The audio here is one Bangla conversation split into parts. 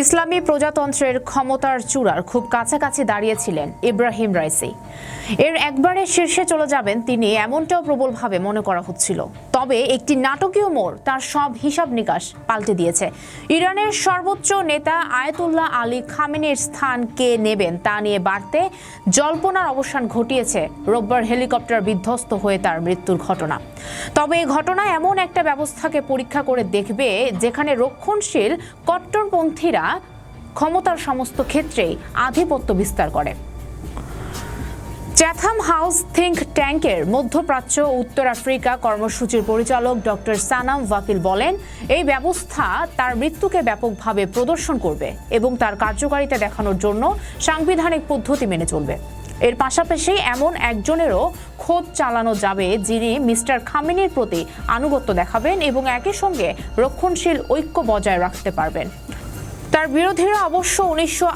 ইসলামী প্রজাতন্ত্রের ক্ষমতার চূড়ার খুব কাছাকাছি দাঁড়িয়েছিলেন ইব্রাহিম রাইসি। এর একবারে শীর্ষে চলে যাবেন তিনি এমনটাও প্রবলভাবে মনে করা হচ্ছিল। তবে একটি নাটকীয় মোড় তার সব হিসাব নিকাশ পাল্টে দিয়েছে। ইরানের সর্বোচ্চ নেতা আয়তুল্লাহ আলী খামেনির স্থান কে নেবেন তা নিয়ে বাড়তে জল্পনার অবসান ঘটিয়েছে। রোববার হেলিকপ্টার বিধ্বস্ত হয়ে তার মৃত্যুর ঘটনা। তবে এই ঘটনা এমন একটা ব্যবস্থাকে পরীক্ষা করে দেখবে যেখানে রক্ষণশীল কট্টরপন্থীরা ক্ষমতার সমস্ত ক্ষেত্রেই আধিপত্য বিস্তার করে। চ্যাথাম হাউস থিঙ্ক ট্যাঙ্কের মধ্যপ্রাচ্য উত্তর আফ্রিকা কর্মসূচির পরিচালক ডক্টর সানাম ওয়াকিল বলেন, এই ব্যবস্থা তার মৃত্যুকে ব্যাপকভাবে প্রদর্শন করবে এবং তার কার্যকারিতা দেখানোর জন্য সাংবিধানিক পদ্ধতি মেনে চলবে। এর পাশাপাশি এমন একজনেরও খোঁজ চালানো যাবে যিনি মিস্টার খামিনির প্রতি আনুগত্য দেখাবেন এবং একই সঙ্গে রক্ষণশীল ঐক্য বজায় রাখতে পারবেন। তার বিরোধীরা অবশ্য উনিশশো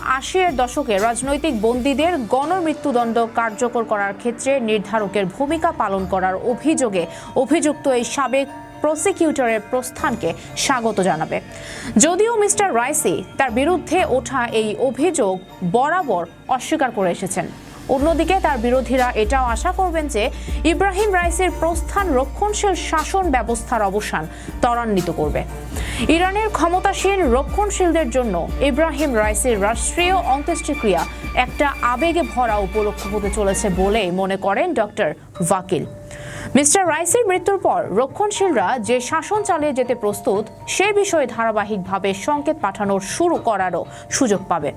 এর দশকে রাজনৈতিক বন্দীদের গণমৃত্যুদণ্ড কার্যকর করার ক্ষেত্রে নির্ধারকের ভূমিকা পালন করার অভিযোগে অভিযুক্ত এই সাবেক প্রসিকিউটরের প্রস্থানকে স্বাগত জানাবে। যদিও মিস্টার রাইসি তার বিরুদ্ধে ওঠা এই অভিযোগ বরাবর অস্বীকার করে এসেছেন। অন্যদিকে তার বিরোধীরা এটাও আশা করবেন যে ইব্রাহিম রাইসের প্রস্থান রক্ষণশীল শাসন ব্যবস্থার অবসান ত্বরান্বিত করবে। ইরানের ক্ষমতাসীন রক্ষণশীলদের জন্য ইব্রাহিম রাইসের রাষ্ট্রীয় অন্ত্যেষ্টিক্রিয়া একটা আবেগে ভরা উপলক্ষ হতে চলেছে বলে মনে করেন ডক্টর ওয়াকিল। মিস্টার রাইসের মৃত্যুর পর রক্ষণশীলরা যে শাসন চালিয়ে যেতে প্রস্তুত, সে বিষয়ে ধারাবাহিকভাবে সংকেত পাঠানোর শুরু করারও সুযোগ পাবে।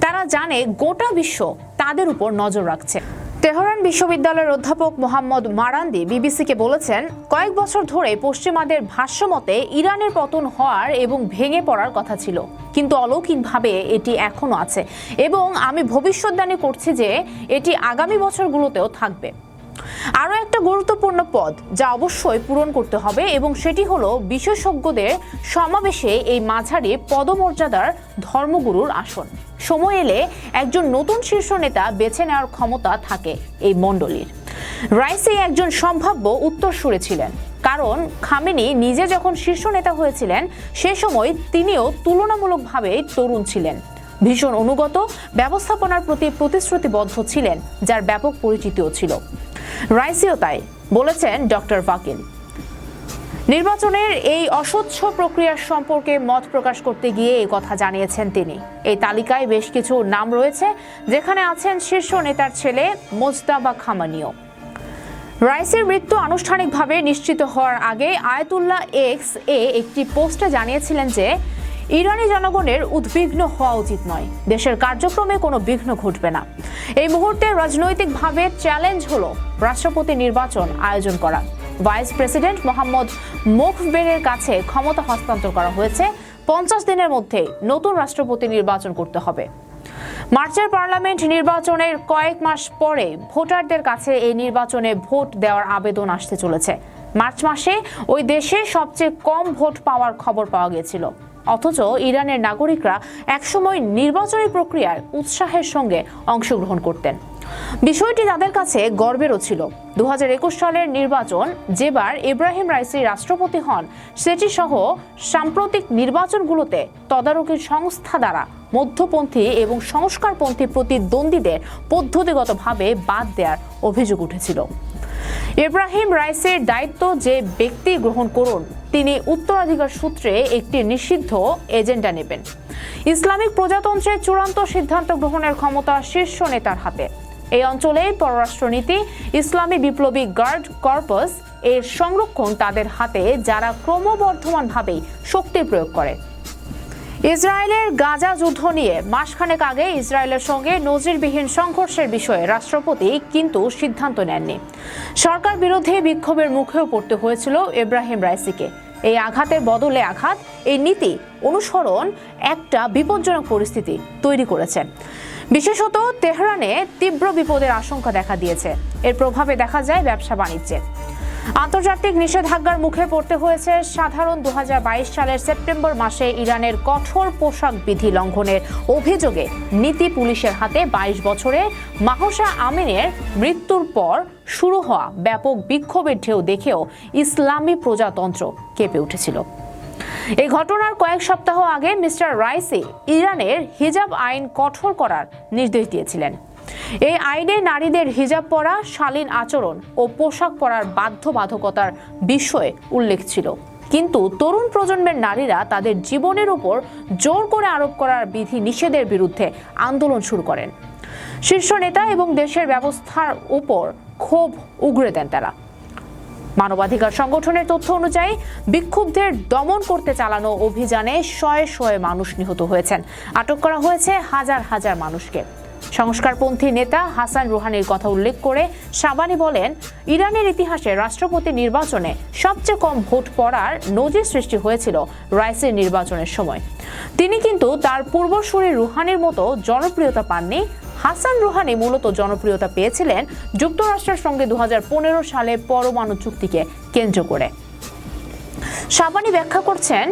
তারা জানে গোটা বিশ্ব তাদের উপর নজর রাখছে। তেহরান বিশ্ববিদ্যালয়ের অধ্যাপক মোহাম্মদ মারান্দি বিবিসিকে বলেছেন, কয়েক বছর ধরে পশ্চিমাদের ভাষ্যমতে ইরানের পতন হওয়ার এবং ভেঙে পড়ার কথা ছিল। কিন্তু অলৌকিকভাবে এটি এখনও আছে এবং আমি ভবিষ্যৎবাণী করছি যে এটি আগামী বছরগুলোতেও থাকবে। আরও একটা গুরুত্বপূর্ণ পদ যা অবশ্যই পূরণ করতে হবে এবং সেটি হলো বিশেষজ্ঞদের সমাবেশে এই মাঝারি পদমর্যাদার ধর্মগুরুর আসন। সময় এলে একজন নতুন শীর্ষ নেতা বেছে নেওয়ার ক্ষমতা থাকে এই মণ্ডলীর। রাইসি একজন সম্ভাব্য উত্তরসূরি ছিলেন। কারণ খামেনি নিজে যখন শীর্ষ নেতা হয়েছিলেন, সে সময় তিনিও তুলনামূলকভাবে তরুণ ছিলেন। ভীষণ অনুগত, ব্যবস্থাপনার প্রতি প্রতিশ্রুতিবদ্ধ ছিলেন, যার ব্যাপক পরিচিতিও ছিল। রাইসিও তাই বলেছেন ডক্টর ভাকিল নির্বাচনের এই অস্বচ্ছ প্রক্রিয়ার সম্পর্কে মত প্রকাশ করতে গিয়ে এই কথা জানিয়েছেন তিনি। এই তালিকায় বেশ কিছু নাম রয়েছে, যেখানে আছেন শীর্ষ নেতার ছেলে মোজদাবা খামানিও। রাইসের মৃত্যু আনুষ্ঠানিকভাবে নিশ্চিত হওয়ার আগে আয়তুল্লাহ এক্স এ একটি পোস্টে জানিয়েছিলেন যে ইরানি জনগণের উদ্বিগ্ন হওয়া উচিত নয়। দেশের কার্যক্রমে কোনো বিঘ্ন ঘটবে না। এই মুহূর্তে রাজনৈতিকভাবে চ্যালেঞ্জ হলো রাষ্ট্রপতি নির্বাচন আয়োজন করা। ভাইস প্রেসিডেন্ট মোহাম্মদ মুখবেরের কাছে ক্ষমতা হস্তান্তর করা হয়েছে। পঞ্চাশ দিনের মধ্যে নতুন রাষ্ট্রপতি নির্বাচন করতে হবে। মার্চের পার্লামেন্ট নির্বাচনের কয়েক মাস পরে ভোটারদের কাছে এই নির্বাচনে ভোট দেওয়ার আবেদন আসতে চলেছে। মার্চ মাসে ওই দেশে সবচেয়ে কম ভোট পাওয়ার খবর পাওয়া গিয়েছিল। অথচ ইরানের নাগরিকরা একসময় নির্বাচনী প্রক্রিয়ায় উৎসাহের সঙ্গে অংশগ্রহণ করতেন। বিষয়টি তাদের কাছে গর্বেরও ছিল। দু হাজার একুশ সালের নির্বাচন, যেবার ইব্রাহিম রাইসি রাষ্ট্রপতি হন সেটি সহ সাম্প্রতিক নির্বাচনগুলোতে তদারকির সংস্থা দ্বারা মধ্যপন্থী এবং সংস্কারপন্থী প্রতিদ্বন্দ্বীদের পদ্ধতিগতভাবে বাদ দেওয়ার অভিযোগ উঠেছিল। ইব্রাহিম রাইসের দায়িত্ব যে ব্যক্তি গ্রহণ করুন, তিনি উত্তরাধিকার সূত্রে একটি নিষিদ্ধ এজেন্ডা নেবেন। ইসলামিক প্রজাতন্ত্রের চূড়ান্ত সিদ্ধান্ত গ্রহণের ক্ষমতা শীর্ষ নেতার হাতে। এই অঞ্চলে পররাষ্ট্রনীতি, ইসলামী বিপ্লবী গার্ড কর্পাস এর সংরক্ষণ তাদের হাতে, যারা ক্রমবর্ধমানভাবে শক্তি প্রয়োগ করে। ইসরায়েলের গাজা যুদ্ধ নিয়ে মাসখানেক আগে ইসরায়েলের সঙ্গে নজিরবিহীন সংঘর্ষের বিষয়ে রাষ্ট্রপতি কিন্তু সিদ্ধান্ত নেননি। সরকার বিরোধী বিক্ষোভের মুখেও পড়তে হয়েছিল ইব্রাহিম রাইসিকে। এই আঘাতের বদলে আঘাত, এই নীতি অনুসরণ একটা বিপজ্জনক পরিস্থিতি তৈরি করেছে। বিশেষত তেহরানে তীব্র বিপদের আশঙ্কা দেখা দিয়েছে। এর প্রভাবে দেখা যায় ব্যবসা বাণিজ্যে। আন্তর্জাতিক নিষেধাজ্ঞার মুখে পড়তে হয়েছে সাধারণ দু হাজার বাইশ সালের সেপ্টেম্বর মাসে ইরানের কঠোর পোশাক বিধি লঙ্ঘনের অভিযোগে নীতি পুলিশের হাতে ২২ বছরে মাহসা আমিনের মৃত্যুর পর শুরু হওয়া ব্যাপক বিক্ষোভের ঢেউ দেখেও ইসলামী প্রজাতন্ত্র কেঁপে উঠেছিল। এই ঘটনার কয়েক সপ্তাহ আগে মিস্টার রাইসি ইরানের হিজাব আইন কঠোর করার নির্দেশ দিয়েছিলেন। এই আইনে নারীদের হিজাব পরা, শালীন আচরণ ও পোশাক পরার বাধ্যবাধকতার বিষয়ে উল্লেখ ছিল। কিন্তু তরুণ প্রজন্মের নারীরা তাদের জীবনের উপর জোর করে আরোপ করার বিধি নিষেধের বিরুদ্ধে আন্দোলন শুরু করেন। শীর্ষ নেতা এবং দেশের ব্যবস্থার উপর ক্ষোভ উগরে দেন তারা। মানবাধিকার সংগঠনের তথ্য অনুযায়ী বিক্ষুব্ধের দমন করতে চালানো অভিযানে শয়ে শয়ে মানুষ নিহত হয়েছেন। আটক করা হয়েছে হাজার হাজার মানুষকে। সংস্কারপন্থী নেতা হাসান রুহানির কথা উল্লেখ করে শাবানি বলেন, ইরানের ইতিহাসে রাষ্ট্রপতি নির্বাচনে সবচেয়ে কম ভোট পড়ার নজির সৃষ্টি হয়েছিল রাইসের নির্বাচনের সময়। তিনি কিন্তু তার পূর্বসূরি রুহানির মতো জনপ্রিয়তা পাননি। হাসান রুহানি মূলত জনপ্রিয়তা পেয়েছিলেন যুক্তরাষ্ট্রের সঙ্গে দু সালে পরমাণু চুক্তিকে কেন্দ্র করে। সাবানি ব্যাখ্যা করছেন,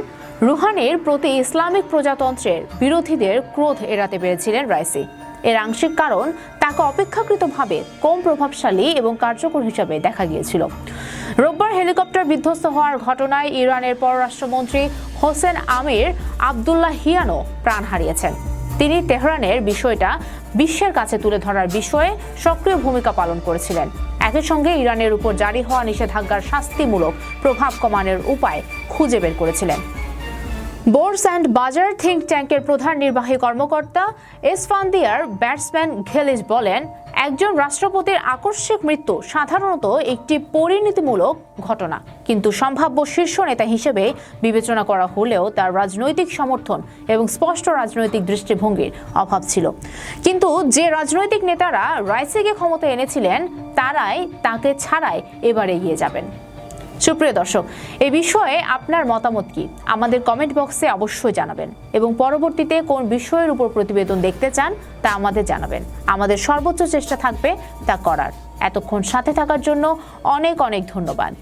রুহানির প্রতি ইসলামিক প্রজাতন্ত্রের বিরোধীদের ক্রোধ এড়াতে পেরেছিলেন রাইসি। এর আংশিক কারণ তাকে অপেক্ষাকৃতভাবে কম প্রভাবশালী এবং কার্যকর হিসাবে দেখা গিয়েছিল। রোববার হেলিকপ্টার বিধ্বস্ত হওয়ার ঘটনায় ইরানের পররাষ্ট্রমন্ত্রী হোসেন আমির আবদুল্লাহ হিয়ানো প্রাণ হারিয়েছেন। তিনি তেহরানের বিষয়টা বিশ্বের কাছে তুলে ধরার বিষয়ে সক্রিয় ভূমিকা পালন করেছিলেন। একই সঙ্গে ইরানের উপর জারি হওয়া নিষেধাজ্ঞার শাস্তিমূলক প্রভাব কমানোর উপায় খুঁজে বের করেছিলেন। বোর্স অ্যান্ড বাজার থিঙ্ক ট্যাঙ্কের প্রধান নির্বাহী কর্মকর্তা এসফান্দিয়ার ব্যাটসম্যান ঘেলিজ বলেন, একজন রাষ্ট্রপতির আকস্মিক মৃত্যু সাধারণত একটি পরিণতিমূলক ঘটনা। কিন্তু সম্ভাব্য শীর্ষ নেতা হিসেবে বিবেচনা করা হলেও তার রাজনৈতিক সমর্থন এবং স্পষ্ট রাজনৈতিক দৃষ্টিভঙ্গির অভাব ছিল। কিন্তু যে রাজনৈতিক নেতারা রাইসিকে ক্ষমতা এনেছিলেন, তারাই তাকে ছাড়াই এবার এগিয়ে যাবেন। সুপ্রিয় দর্শক, এ বিষয়ে আপনার মতামত কি? আমাদের কমেন্ট বক্সে অবশ্যই জানাবেন। এবং পরবর্তীতে কোন বিষয়ের উপর প্রতিবেদন দেখতে চান, তা আমাদের জানাবেন। আমাদের সর্বোচ্চ চেষ্টা থাকবে তা করার। এতক্ষণ সাথে থাকার জন্য অনেক অনেক ধন্যবাদ।